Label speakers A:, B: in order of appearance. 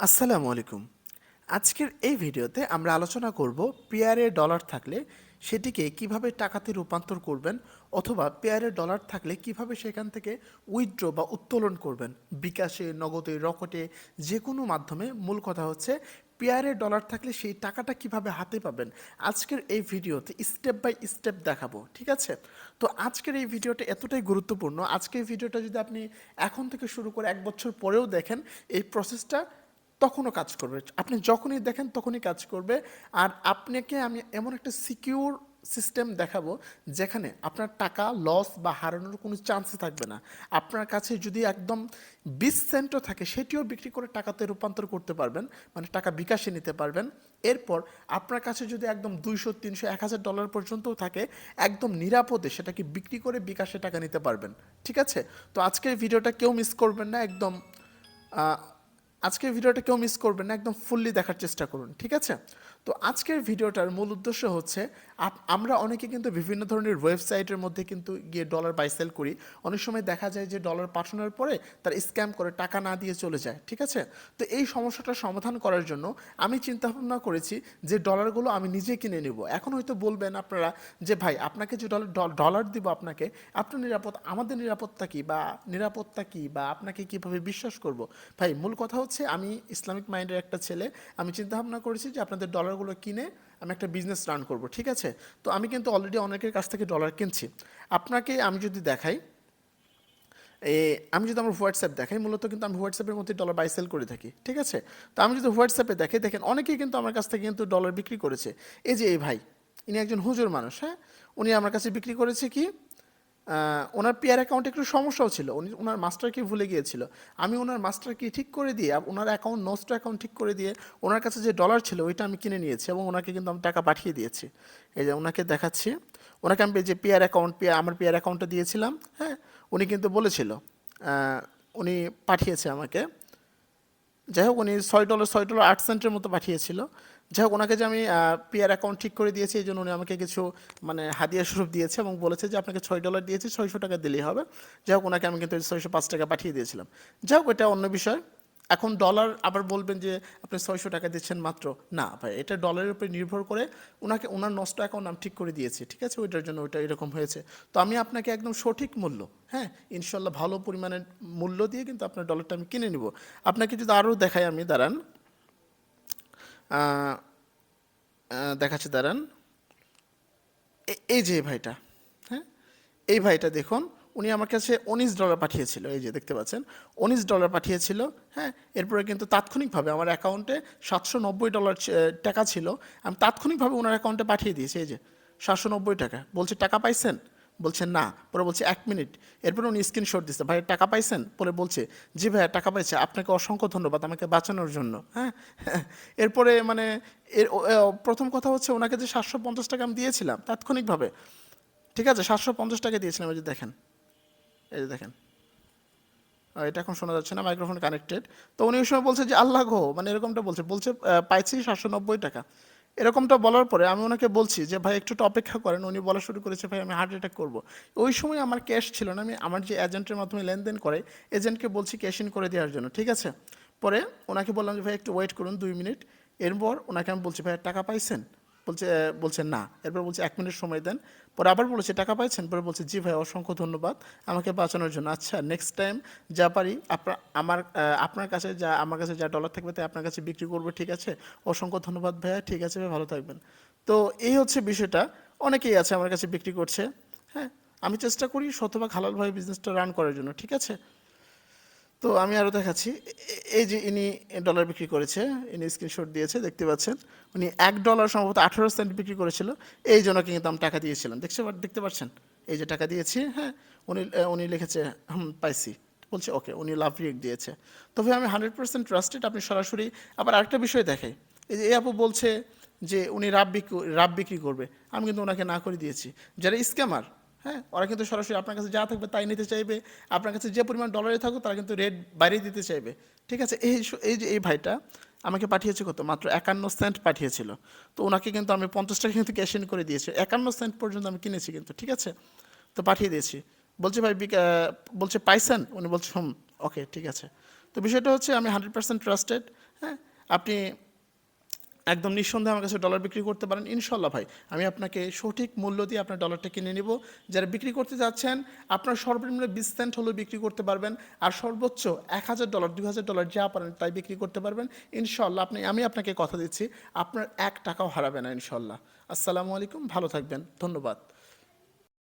A: আসসালামু আলাইকুম। আজকের এই ভিডিওতে আমরা আলোচনা করব পেয়ারে ডলার থাকলে সেটিকে কীভাবে টাকাতে রূপান্তর করবেন অথবা পেয়ারে ডলার থাকলে কীভাবে সেখান থেকে উইথড্র বা উত্তোলন করবেন। বিকাশে, নগদে, রকটে যে কোনো মাধ্যমে মূল কথা হচ্ছে পেয়ারে ডলার থাকলে সেই টাকাটা কীভাবে হাতে পাবেন। আজকের এই ভিডিওতে স্টেপ বাই স্টেপ দেখাবো, ঠিক আছে? তো আজকের এই ভিডিওটা এতটাই গুরুত্বপূর্ণ। আজকের ভিডিওটা যদি আপনি এখন থেকে শুরু করে এক বছর পরেও দেখেন, এই প্রসেসটা তখনও কাজ করবে। আপনি যখনই দেখেন তখনই কাজ করবে। আর আপনাকে আমি এমন একটা সিকিউর সিস্টেম দেখাবো, যেখানে আপনার টাকা লস বা হারানোর কোনো চান্সই থাকবে না। আপনার কাছে যদি একদম বিশ সেন্টও থাকে, সেটিও বিক্রি করে টাকাতে রূপান্তর করতে পারবেন মানে টাকা বিকাশে নিতে পারবেন। এরপর আপনার কাছে যদি একদম দুইশো, তিনশো, এক হাজার ডলার পর্যন্তও থাকে, একদম নিরাপদে সেটাকে বিক্রি করে বিকাশে টাকা নিতে পারবেন। ঠিক আছে? তো আজকের ভিডিওটা কেউ মিস করবেন না, একদম আজকের ভিডিওটা কেউ মিস করবেন না, একদম ফুললি দেখার চেষ্টা করুন, ঠিক আছে? তো আজকের ভিডিওটার মূল উদ্দেশ্য হচ্ছে আমরা অনেকে কিন্তু বিভিন্ন ধরনের ওয়েবসাইটের মধ্যে কিন্তু গিয়ে ডলার বাই সেল করি। অনেক সময় দেখা যায় যে ডলার পাঠানোর পরে তার স্ক্যাম করে টাকা না দিয়ে চলে যায়, ঠিক আছে? তো এই সমস্যাটার সমাধান করার জন্য আমি চিন্তা ভাবনা করেছি যে ডলারগুলো আমি নিজে কিনে নেব। এখন হয়তো বলবেন আপনারা যে, ভাই, আপনাকে যে ডলার ডলার দিব আপনাকে, আপনার নিরাপদ, আমাদের নিরাপত্তা কি বা নিরাপত্তা কি বা আপনাকে কীভাবে বিশ্বাস করব? ভাই, মূল কথা হচ্ছে আমি ইসলামিক মাইন্ডের একটা ছেলে, আমি চিন্তা ভাবনা করেছি যে আপনাদের ডলারগুলো কিনে আমি একটা বিজনেস রান করব, ঠিক আছে? তো আমি কিন্তু অলরেডি অনেকের কাছ থেকে ডলার কিনছি। আপনাকে আমি যদি দেখাই, এ, আমি যদি আমার হোয়াটসঅ্যাপ দেখাই, মূলত কিন্তু আমি হোয়াটসঅ্যাপের মধ্যে ডলার বাই সেল করে থাকি, ঠিক আছে? তো আমি যদি হোয়াটসঅ্যাপে দেখে দেখেন অনেকেই কিন্তু আমার কাছ থেকে কিন্তু ডলার বিক্রি করেছে। এই যে এই ভাই, ইনি একজন হুজুর মানুষ হ্যাঁ? উনি আমার কাছে বিক্রি করেছে কি? ওনার পিয়ার অ্যাকাউন্টে একটু সমস্যাও ছিল। উনি ওনার মাস্টার কি ভুলে গিয়েছিল। আমি ওনার মাস্টার কি ঠিক করে দিয়ে ওনার অ্যাকাউন্ট নষ্ট অ্যাকাউন্ট ঠিক করে দিয়ে, ওনার কাছে যে ডলার ছিল, ওইটা আমি কিনে নিয়েছি এবং ওনাকে কিন্তু আমি টাকা পাঠিয়ে দিয়েছি। এই যে ওনাকে দেখাচ্ছি। ওনাকে আমি যে পিয়ার অ্যাকাউন্ট পিয়ার আমার পিয়ার অ্যাকাউন্টটা দিয়েছিলাম হ্যাঁ উনি কিন্তু বলেছিল উনি পাঠিয়েছে আমাকে। যাই হোক, উনি ছয় ডলার ছয় ডলার আট সেন্টের মতো পাঠিয়েছিল। যাই হোক, ওনাকে যে আমি পিয়ার অ্যাকাউন্ট ঠিক করে দিয়েছি, এই জন্য উনি আমাকে কিছু মানে হাদিয়া স্বরূপ দিয়েছে এবং বলেছে যে আপনাকে ছয় ডলার দিয়েছি, ছয়শো টাকা দিলেই হবে। যাই হোক, ওনাকে আমি কিন্তু ছয়শো পাঁচ টাকা পাঠিয়ে দিয়েছিলাম। যাই হোক, এটা অন্য বিষয়। এখন ডলার আবার বলবেন যে, আপনি ছয়শো টাকা দিচ্ছেন মাত্র। না ভাই, এটা ডলারের উপরে নির্ভর করে ওনাকে, ওনার নষ্ট অ্যাকাউন্ট আমি ঠিক করে দিয়েছি, ঠিক আছে? ওইটার জন্য ওইটা এরকম হয়েছে। তো আমি আপনাকে একদম সঠিক মূল্য হ্যাঁ? ইনশাল্লাহ ভালো পরিমাণের মূল্য দিয়ে কিন্তু আপনার ডলারটা আমি কিনে নিব। আপনাকে যদি আরও দেখাই আমি, দাঁড়ান। দেখাচ্ছি, দাঁড়ান। এই যে ভাইটা হ্যাঁ? এই ভাইটা দেখুন, উনি আমার কাছে উনিশ ডলার পাঠিয়েছিল, এই যে দেখতে পাচ্ছেন, উনিশ ডলার পাঠিয়েছিল হ্যাঁ? এরপরে কিন্তু তাৎক্ষণিকভাবে আমার অ্যাকাউন্টে সাতশো নব্বই ডলার টাকা ছিল, আমি তাৎক্ষণিকভাবে ওনার অ্যাকাউন্টে পাঠিয়ে দিয়েছি, এই যে সাতশো নব্বই টাকা। বলছে, টাকা পাইছেন? বলছে না। পরে বলছে, এক মিনিট। এরপরে উনি স্ক্রিনশট দিচ্ছে ভাই টাকা পাইছেন? পরে বলছে, জি ভাইয়া, টাকা পাইছে। আপনাকে অসংখ্য ধন্যবাদ আমাকে বাঁচানোর জন্য। হ্যাঁ? এরপরে মানে এর প্রথম কথা হচ্ছে ওনাকে যে সাতশো পঞ্চাশ টাকা আমি দিয়েছিলাম তাৎক্ষণিকভাবে। ঠিক আছে, সাতশো পঞ্চাশ টাকা দিয়েছিলাম, এই যে দেখেন। এই যে দেখেন। এটা এখন শোনা যাচ্ছে না মাইক্রোফোন কানেক্টেড তো উনি ওই সময় বলছে যে, আল্লাহ গো। মানে এরকমটা বলছে। বলছে পাইছি সাতশো নব্বই টাকা। এরকমটা বলার পরে আমি ওনাকে বলছি যে, ভাই, একটু অপেক্ষা করেন। উনি বলা শুরু করেছে, ভাই, আমি হার্ট অ্যাটাক করব। ওই সময় আমার ক্যাশ ছিল না। আমি আমার যে এজেন্টের মাধ্যমে লেনদেন করে এজেন্টকে বলছি ক্যাশ ইন করে দেওয়ার জন্য, ঠিক আছে? পরে ওনাকে বললাম যে, ভাই, একটু ওয়েট করুন দুই মিনিট। এরপর ওনাকে আমি বলছি, ভাই, টাকা পাইছেন? বলছে বলছে না। এরপর বলছে, এক মিনিট সময় দেন। পরে আবার বলেছে, টাকা পাইছেন? পরে বলছে, জি ভাই, অসংখ্য ধন্যবাদ আমাকে বাঁচানোর জন্য। আচ্ছা নেক্সট টাইম যা পারি আপনার আমার আপনার কাছে যা, আমার কাছে যা ডলার থাকবে তাই আপনার কাছে বিক্রি করব, ঠিক আছে? অসংখ্য ধন্যবাদ ভাইয়া, ঠিক আছে ভাই, ভালো থাকবেন। তো এই হচ্ছে বিষয়টা। অনেকেই আছে আমার কাছে বিক্রি করছে হ্যাঁ? আমি চেষ্টা করি শতভাগ হালালভাবে বিজনেসটা রান করার জন্য, ঠিক আছে? তো আমি আরও দেখাচ্ছি। এ- এ- এই যে ইনি ডলার বিক্রি করেছে, ইনি স্ক্রিনশট দিয়েছে, দেখতে পাচ্ছেন। উনি এক ডলার সম্ভবত আঠারো সেন্ট বিক্রি করেছিল। এই জন্য কিন্তু আমি টাকা দিয়েছিলাম। দেখছে দেখতে পাচ্ছেন? এই যে টাকা দিয়েছি হ্যাঁ উনি উনি লিখেছে, হুম, পাইছি। বলছে, ওকে। উনি লাভ রিয়েক্ট দিয়েছে। তবে আমি হান্ড্রেড পার্সেন্ট ট্রাস্টেড আপনি সরাসরি আবার আরেকটা বিষয় দেখাই। এই যে, এই আপু বলছে যে, উনি রাব বিক্রি রাব বিক্রি করবে। আমি কিন্তু ওনাকে না করে দিয়েছি। যারা স্ক্যামার হ্যাঁ ওরা কিন্তু সরাসরি আপনার কাছে যা থাকবে তাই নিতে চাইবে। আপনার কাছে যে পরিমাণ ডলারে থাকুক, তারা কিন্তু রেট বাইরে দিতে চাইবে। ঠিক আছে? এই এই যে, এই ভাইটা আমাকে পাঠিয়েছে কত? মাত্র একান্ন সেন্ট পাঠিয়েছিল। তো ওনাকে কিন্তু আমি পঞ্চাশ টাকা কিন্তু ক্যাশ ইন করে দিয়েছি। একান্ন সেন্ট পর্যন্ত আমি কিনেছি কিন্তু, ঠিক আছে? তো পাঠিয়ে দিয়েছি। বলছে ভাই বলছে পাইছেন? উনি বলছে, হুম ওকে ঠিক আছে। তো বিষয়টা হচ্ছে আমি হান্ড্রেড পার্সেন্ট ট্রাস্টেড হ্যাঁ? আপনি একদম নিঃসন্দেহে আমার কাছে ডলার বিক্রি করতে পারেন ইনশাল্লাহ ভাই। আমি আপনাকে সঠিক মূল্য দিয়ে আপনার ডলারটা কিনে নিব। যারা বিক্রি করতে যাচ্ছেন, আপনার সর্বনিম্ন বিশ সেন্ট হলেও বিক্রি করতে পারবেন, আর সর্বোচ্চ এক হাজার ডলার দুই হাজার ডলার যা পারেন তাই বিক্রি করতে পারবেন। ইনশাল্লাহ আপনি, আমি আপনাকে কথা দিচ্ছি, আপনার এক টাকাও হারাবে না ইনশাল্লাহ আসসালামু আলাইকুম, ভালো থাকবেন, ধন্যবাদ।